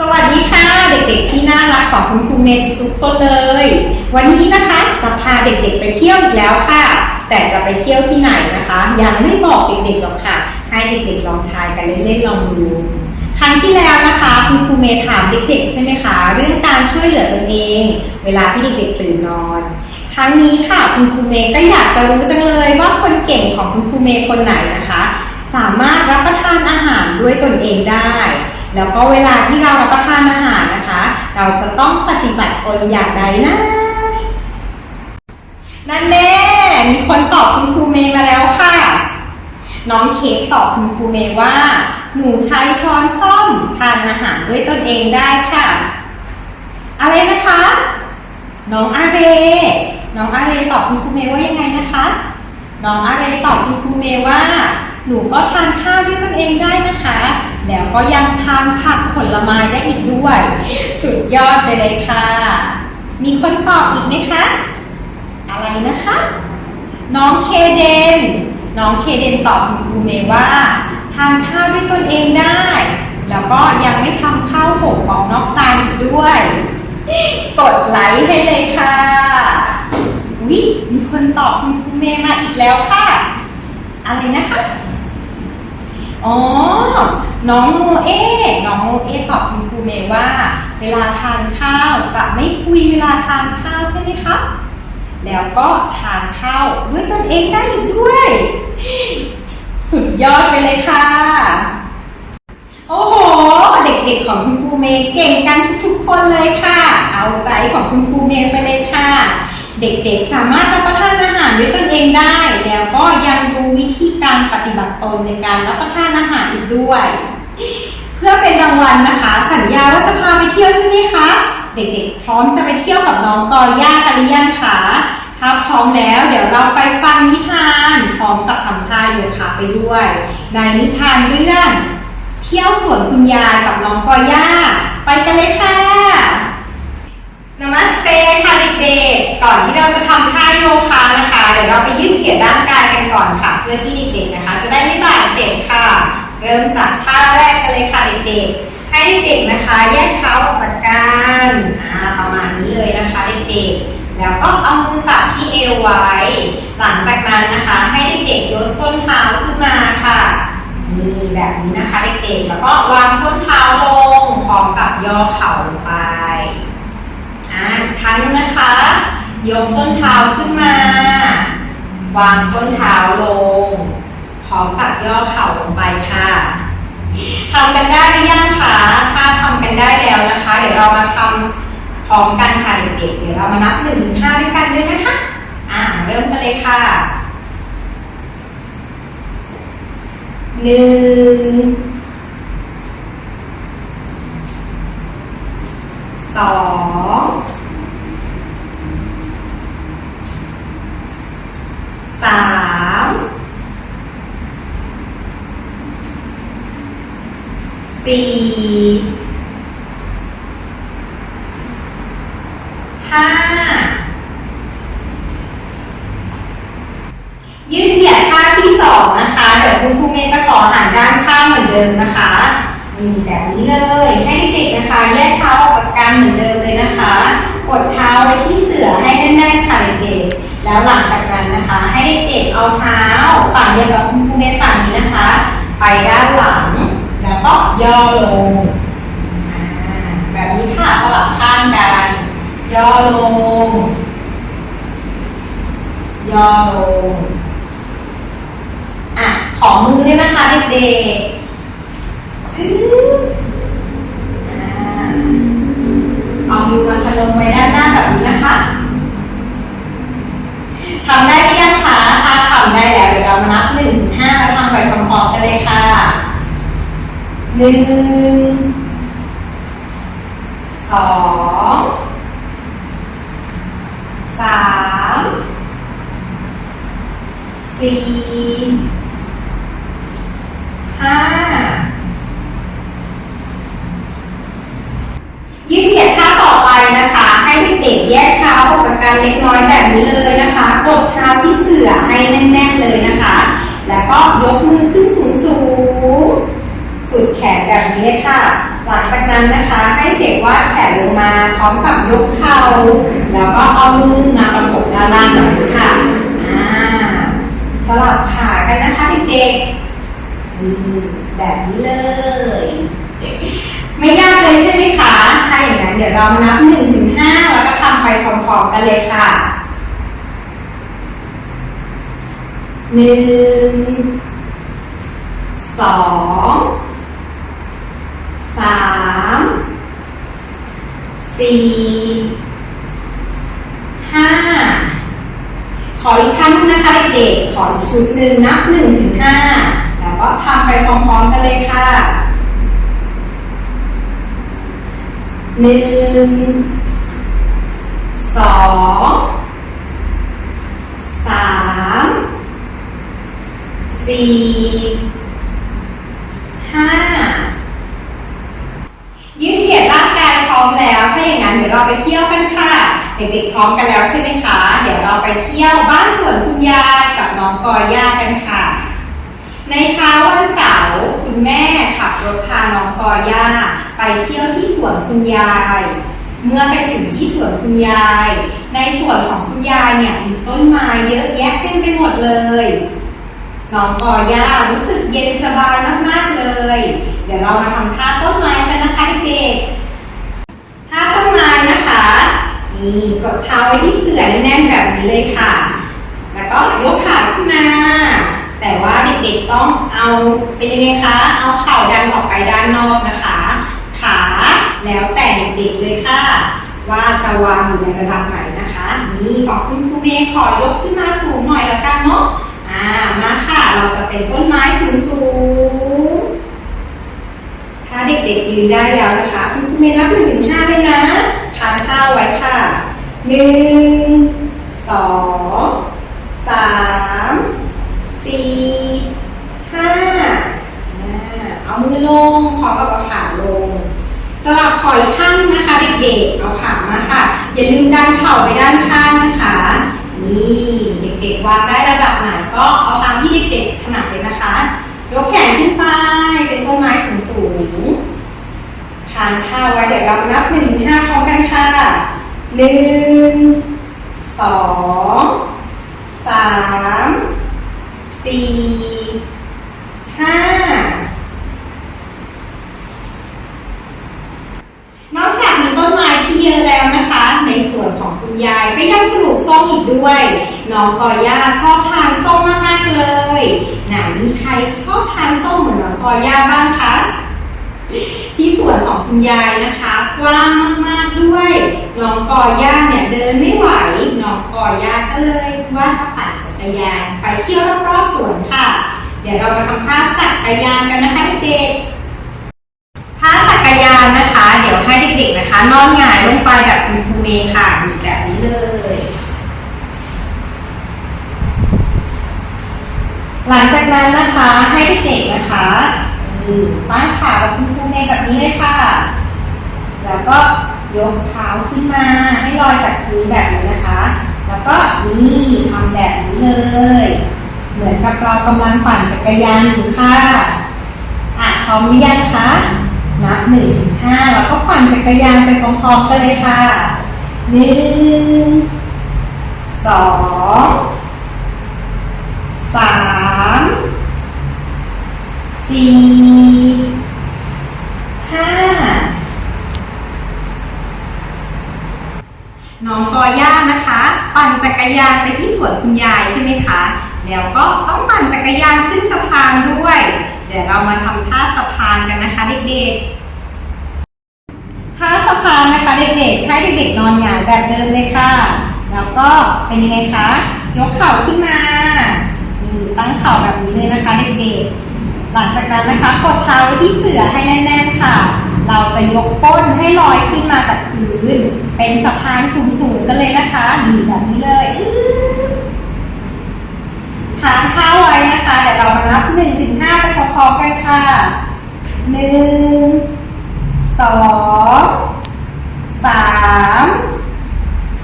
สวัสดีค่ะเด็กๆที่น่ารักของคุณครูเมย์ทุกๆคนเลย วันนี้นะคะจะพาเด็กๆไปเที่ยวอีกแล้วค่ะ แต่จะไปเที่ยวที่ไหนนะคะยังไม่บอกเด็กๆหรอกค่ะ ให้เด็กๆลองทายกันเล่นๆลองดูครั้งที่แล้วนะคะคุณครูเมย์ถามเด็กๆใช่ไหมคะเรื่องการช่วยเหลือตนเอง เวลาที่เด็กๆตื่นนอน ครั้งนี้ค่ะคุณครูเมย์ก็อยากจะรู้จังเลยว่าคนเก่งของคุณครูเมย์คนไหนนะคะ สามารถรับประทานอาหารด้วยตนเองได้ แล้วก็เวลาที่เรารับประทานอาหารนะคะ เราจะต้องปฏิบัติตนอย่างไรนะ นั่นแน่มีคนตอบคุณครูเมย์มาแล้วค่ะ น้องเค้กตอบคุณครูเมย์ว่า หนูใช้ช้อนส้อมทานอาหารด้วยตนเองได้ค่ะ อะไรนะคะ น้องอาเรน้องอาเรตอบคุณครูเมย์ว่ายังไงนะคะ น้องอาเรตอบคุณครูเมย์ว่า หนูก็ทานข้าวด้วยตนเองได้นะคะ แล้วก็ยังทานผักผลไม้ได้อีกด้วย สุดยอดไปเลยค่ะ มีคนตอบอีกไหมคะ อะไรนะคะ น้องเคเดน น้องเคเดนตอบคุณครูเมย์ว่าทานข้าวด้วยตนเองได้ แล้วก็ยังไม่ทำข้าวหกออกนอกจานอีกด้วย กดไลค์ให้เลยค่ะวิมีคนตอบคุณครูเมย์มาอีกแล้วค่ะ อะไรนะคะ อ๋อ น้องโมเอน้องโมเอตอบคุณครูเมย์ว่า เวลาทานข้าวจะไม่คุยเวลาทานข้าวใช่ไหมคะแล้วก็ทานข้าวด้วยตนเองได้อีกด้วย สุดยอดไปเลยค่ะ โอ้โห เด็กๆของคุณครูเมย์เก่งกันทุกๆคนเลยค่ะ เอาใจของคุณครูเมย์ไปเลยค่ะ เด็กๆสามารถรับประทานอาหารด้วยตนเองได้ แล้วก็ยังรู้วิธีการปฏิบัติตนในการรับประทานอาหารอีกด้วย เพื่อเป็นรางวัลนะคะ สัญญาว่าจะพาไปเที่ยวใช่ไหมคะ เด็กๆ พร้อมจะไปเที่ยวกับน้องกอย่ากันหรือยังคะถ้าพร้อมแล้วเดี๋ยวเราไปฟังนิทานพร้อมกับทำท่าโยคะไปด้วย ในนิทานเรื่อง เที่ยวสวนคุณยายกับน้องกอย่าไปกันเลยค่ะนามัสเตค่ะเด็กๆก่อนที่เราจะทำท่าโยคะนะคะ เดี๋ยวเราไปยืดเหยียดร่างกายกันก่อนค่ะ เพื่อที่เด็กๆนะคะ จะได้ไม่บาดเจ็บค่ะ เริ่มจากท่าแรกกันเลยค่ะเด็กๆ ให้เด็กๆนะคะแยกเท้าออกจากกันประมาณนี้เลยนะคะเด็กๆ แล้วก็เอามือจับที่เอวไว้ หลังจากนั้นนะคะให้เด็กๆยกส้นเท้าขึ้นมาค่ะนี่แบบนี้นะคะเด็กๆ แล้วก็วางส้นเท้าลงพร้อมกับย่อเข่าลงไปอ่าครั้งนะคะ ยกส้นเท้าขึ้นมา วางส้นเท้าลง พร้อมกับย่อเข่าลงไปค่ะทำกันได้หรือยังคะถ้าทำกันได้แล้วนะคะ เดี๋ยวเรามาทำพร้อมกันค่ะเด็กๆเดี๋ยวเรามานับหนึ่งห้าด้วยกันด้วยนะคะ อ่าเริ่มกันเลยค่ะหนึ่งสองสาม สี่ห้ายืดเหยียดท่าที่สองนะคะ เดี๋ยวคุณครูเมย์จะขอหันด้านข้างเหมือนเดิมนะคะนี่แบบนี้เลย ให้เด็กนะคะ แยกเท้าออกจากกันเหมือนเดิมเลยนะคะ กดเท้าไว้ที่เสือให้แน่นๆค่ะเด็กๆแล้วหลังจากนั้นนะคะ ให้เด็กเอาเท้าฝั่งเดียวกับคุณครูเมย์ฝั่งนี้นะคะ ไปด้านหลัง แล้วก็ย่อลงอแบบนี้ค่ะสลับข้างกันย่อลงย่อลงอะขอมือด้วยนะคะเด็กๆจึ๊บอ่าเอามือมาพนมไว้ด้านหน้าแบบนี้นะคะทำได้หรือยังคะถ้าทำได้แล้วเดี๋ยวเรามานับหนึ่งถึงห้าแล้วทำไปพร้อมๆกันเลยค่ะ หนึ่งสองสามสี่ห้ายืดเหยียดท่าต่อไปนะคะ ให้เด็กๆแยกเท้าออกจากกันเล็กน้อยแบบนี้เลยนะคะกดเท้าที่เสื่อให้แน่นๆเลยนะคะ แล้วก็ยกมือขึ้ นั้นนะคะ ให้เด็กวาดแขนลงมาพร้อมกับยกเข่าแล้วก็เอามือมาประกบด้านล่างแบบนี้ค่ะสลับขากันนะคะเด็กๆแบบนี้เลย ไม่ยากเลยใช่ไหมคะ ถ้าอย่างนั้นเดี๋ยวเรานับหนึ่งถึงห้าแล้วก็ทำไปพร้อมๆกันเลยค่ะหนึ่งสองสาม สี่ห้าขออีกครั้งหนึงนะคะเด็กๆขออีกชุดหนึ่งนับหนึ่งถึงห้าแล้วก็ทำไปพร้อมๆกันเลยค่ะหนึ่งสองสามสี่ห้ายืดเหยียดร่างกายพร้อมแล้วถ้าอย่างนั้นเดี๋ยวเราไปเที่ยวกันค่ะ เด็กๆพร้อมกันแล้วใช่ไหมคะ เดี๋ยวเราไปเที่ยวบ้านสวนคุณยายกับน้องกอย่ากันค่ะ ในเช้าวันเสาร์คุณแม่ขับรถพาน้องกอย่าไปเที่ยวที่สวนคุณ ยาย เมื่อไปถึงที่สวนคุณยาย ในสวนของคุณยายเนี่ยมีต้นไม้เยอะแยะเต็มไปหมดเลยน้องกอย่ารู้สึกเย็นสบายมากๆเลย เดี๋ยวเรามาทำท่าต้นไม้กันนะคะเด็กๆท่าต้นไม้นะคะนี่กดเท้าไว้ที่เสื่อแน่นแบบนี้เลยค่ะ แล้วก็ยกขาขึ้นมาแต่ว่าเด็กๆต้องเอาเป็นยังไงคะ เอาเข่าดันออกไปด้านนอกนะคะ ขาแล้วแต่เด็กๆเลยค่ะ ว่าจะวางอยู่ในระดับไหนนะคะ นี่ของคุณครูเมย์ขอยกขึ้นมาสูงหน่อยละกันเนาะอ่ามาค่ะเราจะเป็นต้นไม้สูงๆถ้าเด็กๆยืนได้แล้วนะคะคุณครูเมย์นับหนึ่งถึงห้าเลยนะทานข้าวไว้ค่ะหนึ่งสองสามสี่ห้าเอามือลงพร้อมกับเอาขาลง สลับขออีกข้างนึงนะคะ เด็กๆ เอาขามาค่ะ อย่าลืมดันเข่าไปด้านข้างนะคะ นี่เด็กๆวางได้ระดับไหนก็เอาตามที่เด็กๆถนัดเลยนะคะ ยกแขนขึ้นไปเป็นต้นไม้สูงๆทานข้าวไว้เดี๋ยวเรานับหนึ่งถึงห้าพร้อมกันค่ะหนึ่งสองสามสี่ห้า นอกจากมีต้นไม้ที่เยอะแล้วนะคะ ในส่วนของคุณยายก็ยังปลูกส้มอีก ด้วยน้องกอย่าชอบทานส้มมากๆเลยไหนมีใครชอบทานส้มเหมือนน้องกอย่าบ้างคะที่สวนของคุณยายนะคะกว้างมากๆด้วย น้องกอย่าเนี่ยเดินไม่ไหว น้องกอย่าก็เลยว่าจะปั่นจักรยานไปเที่ยวรอบๆสวนค่ะ เดี๋ยวเรามาทำท่าจักรยานกันนะคะเด็กๆถ้าจักรยานนะคะ เดี๋ยวให้เด็กๆนะคะ นอนหงายลงไปแบบคุณครูเมย์ค่ะแบบนี้เลย หลังจากนั้นนะคะให้เด็กๆนะคะตั้งขาแบบคุณครูเมย์แบบนี้เลยค่ะ แล้วก็ยกเท้าขึ้นมาให้ลอยจากพื้นแบบนี้นะคะ แล้วก็นี่ทำแบบนี้เลย เหมือนกับเรากำลังปั่นจักรยานอยู่ค่ะอะพร้อมหรือยังคะนับหนึ่งถึงห้าแล้วก็ปั่นจักรยานไปพร้อมๆกันเลยค่ะหนึ่งสองสาม สี่ห้าน้องกอย่านะคะ ปั่นจักรยานไปที่สวนคุณยายใช่ไหมคะ แล้วก็ต้องปั่นจักรยานขึ้นสะพานด้วย เดี๋ยวเรามาทำท่าสะพานกันนะคะเด็กๆท่าสะพานนะคะเด็กๆให้เด็กๆนอนหงายแบบเดิมเลยค่ะ แล้วก็เป็นยังไงคะ ยกเข่าขึ้นมานี่ตั้งเข่าแบบนี้เลยนะคะเด็กๆ หลังจากนั้นนะคะกดเท้าไว้ที่เสื่อให้แน่นๆค่ะ เราจะยกก้นให้ลอยขึ้นมาจากพื้น เป็นสะพานสูงๆกันเลยนะคะดีแบบนี้เลยอื้อทานข้าไว้นะคะเดี๋ยวเรามานับหนึ่งถึงห้าไปพร้อมๆกันค่ะหนึ่งสองสาม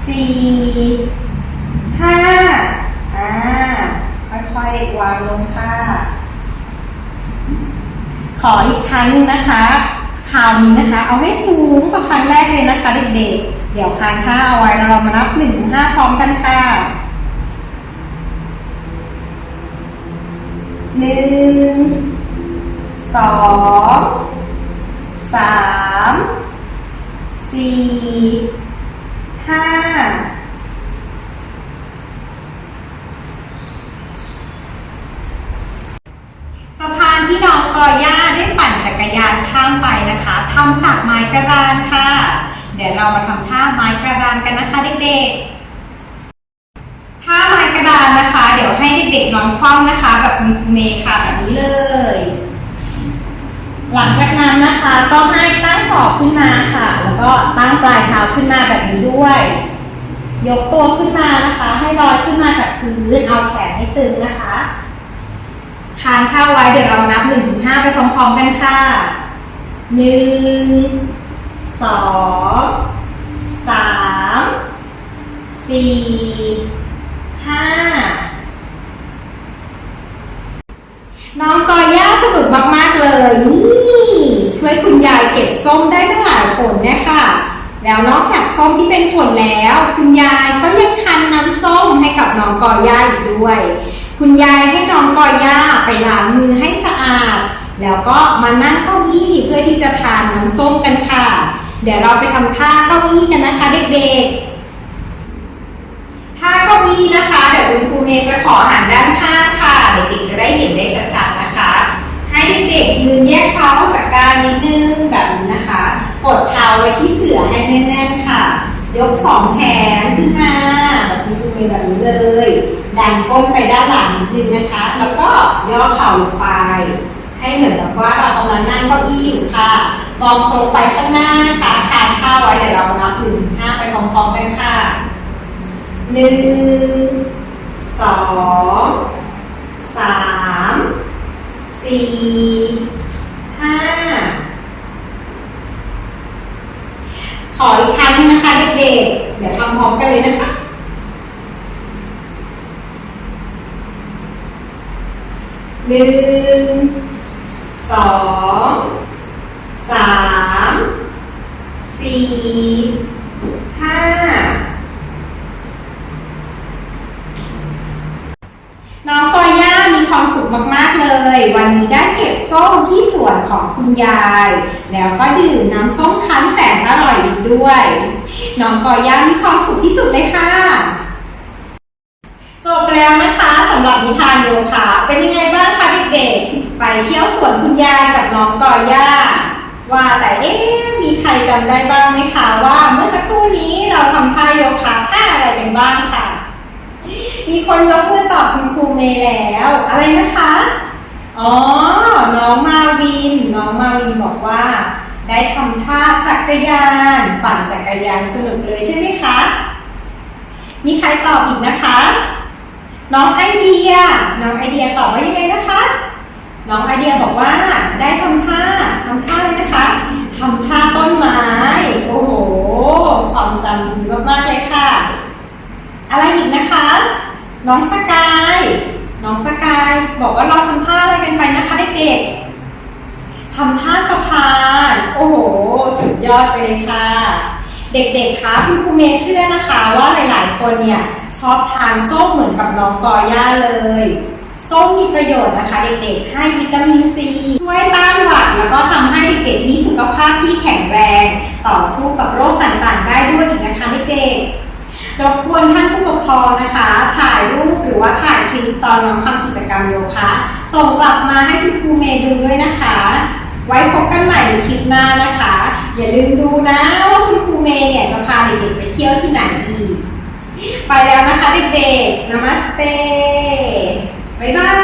สี่ห้าอ่าค่อยๆวางลงค่ะ ขออีกครั้งนึงนะคะคราวนี้นะคะ เอาให้สูงกว่าครั้งแรกเลยนะคะเด็กๆ เดี๋ยวค้างท่าเอาไว้แล้วเรามานับหนึ่งถึงห้าพร้อมกันค่ะหนึ่งสองสามสี่ห้าสะพานที่น้องกอย่าได้ปั่นจักรยาน ข้ามไปนะคะทำจากไม้กระดานค่ะ เดี๋ยวเรามาทำท่าไม้กระดานกันนะคะเด็กๆท่าไม้กระดานนะคะ เดี๋ยวให้เด็กๆนอนคว่ำนะคะแบบคุณเมย์ค่ะแบบนี้เลย หลังจากนั้นนะคะต้องให้ตั้งศอกขึ้นมาค่ะ แล้วก็ตั้งปลายเท้าขึ้นมาแบบนี้ด้วย ยกตัวขึ้นมานะคะ ให้ลอยขึ้นมาจากพื้นเอาแขนให้ตึงนะคะคานเข้าไว้เดี๋ยวเรานับหนึ่งถึงห้าไปพร้อมๆกันค่ะ หนึ่งสองสามสี่ห้าน้องกอย่าสนุกมาก ๆ เลยนี่ช่วยคุณยายเก็บส้มได้ตั้งหลายผลนี่ยค่ะแล้วนอกจากส้มที่เป็นผลแล้ว คุณยายก็ยังคันน้ำส้มให้กับน้องกอย่าอีกด้วย คุณยายให้น้องกอย่าไปล้างมือให้สะอาด แล้วก็มานั่งเก้าอี้เพื่อที่จะทานน้ำส้มกันค่ะ เดี๋ยวเราไปทำท่าเก้าอี้กันนะคะเด็กๆท่าเก้าอี้นะคะเดี๋ยวคุณครูเมย์จะขอหันด้านข้างค่ะ เด็กๆจะได้เห็นได้ชัดๆนะคะ ให้เด็กๆยืนแยกเท้าจากกันนิดนึงแบบนี้นะคะกดเท้าไว้ที่เสื่อให้แน่นๆค่ะ ยกสองแขนขึ้นมาแบบคุณครูเมย์แบบนี้เลยดันก้นไปด้านหลังนิดนึงนะคะ แล้วก็ย่อเข่าลงไป ให้เหมือนกับว่าเรากำลังนั่งเก้าอี้อยู่ค่ะมองตรงไปข้างหน้านะคะคานข้าวไว้เดี๋ยวเรานับหนึ่งถึงห้าไปพร้อมๆกันค่ะหนึ่งสองสามสี่ห้าขออีกครั้งนะคะเด็กๆเดี๋ยวทำพร้อมกันเลยนะคะหนึ่ง สองสามสี่ห้าน้องกอย่ามีความสุขมาก ๆ เลย วันนี้ได้เก็บส้มที่สวนของคุณยาย แล้วก็ดื่มน้ำส้มคั้นแสนอร่อยอีกด้วย น้องกอย่ามีความสุขที่สุดเลยค่ะ บแล้วนะคะสำหรับนิทานโยคะ เป็นยังไงบ้างคะเด็กๆ ไปเที่ยวสวนคุณยายกับน้องกอย่า ว่าแต่เอ๊ะมีใครจำได้บ้างไหมคะว่าเมื่อสักครู่นี้เราทำท่าโยคะท่าอะไรกันบ้างค่ะ มีคนยกมือตอบคุณครูเมย์แล้ว อะไรนะคะ อ๋อ น้องมาวิน น้องมาวินบอกว่า ได้ทำท่าจักรยาน ปั่นจักรยานสนุกเลยใช่ไหมคะ มีใครตอบอีกนะคะ น้องไอเดีย น้องไอเดียตอบว่ายังไงนะคะ น้องไอเดียบอกว่าได้ทำท่าทำท่าเลยนะคะทำท่าต้นไม้ โอ้โห ความจำดีมากๆเลยค่ะ อะไรอีกนะคะ น้องสกาย น้องสกายบอกว่าเราทำท่าอะไรกันไปนะคะเด็กๆทำท่าสะพาน โอ้โห สุดยอดไปเลยค่ะ เด็กๆ คะคุณครูเมย์เชื่อนะคะว่าหลายๆ คนเนี่ยชอบทานส้มเหมือนกับน้องกอย่าเลย ส้มมีประโยชน์นะคะ เด็กๆ ให้วิตามินซีช่วยต้านหวัดแล้วก็ทำให้เด็กๆ มีสุขภาพที่แข็งแรง ต่อสู้กับโรคต่างๆ ได้ด้วยอีกนะคะเด็กๆรบกวนท่านผู้ปกครองนะคะ ถ่ายรูปหรือว่าถ่ายคลิปตอนน้องทำกิจกรรมโยคะส่งกลับมาให้คุณครูเมย์ดูด้วยนะคะ ไว้พบกันใหม่ในคลิปหน้านะคะ อย่าลืมดูนะว่าคุณ เมย์เนี่ยจะพาเด็กๆไปเที่ยวที่ไหนอีก ไปแล้วนะคะเด็กๆ นามัสเต บ๊ายบาย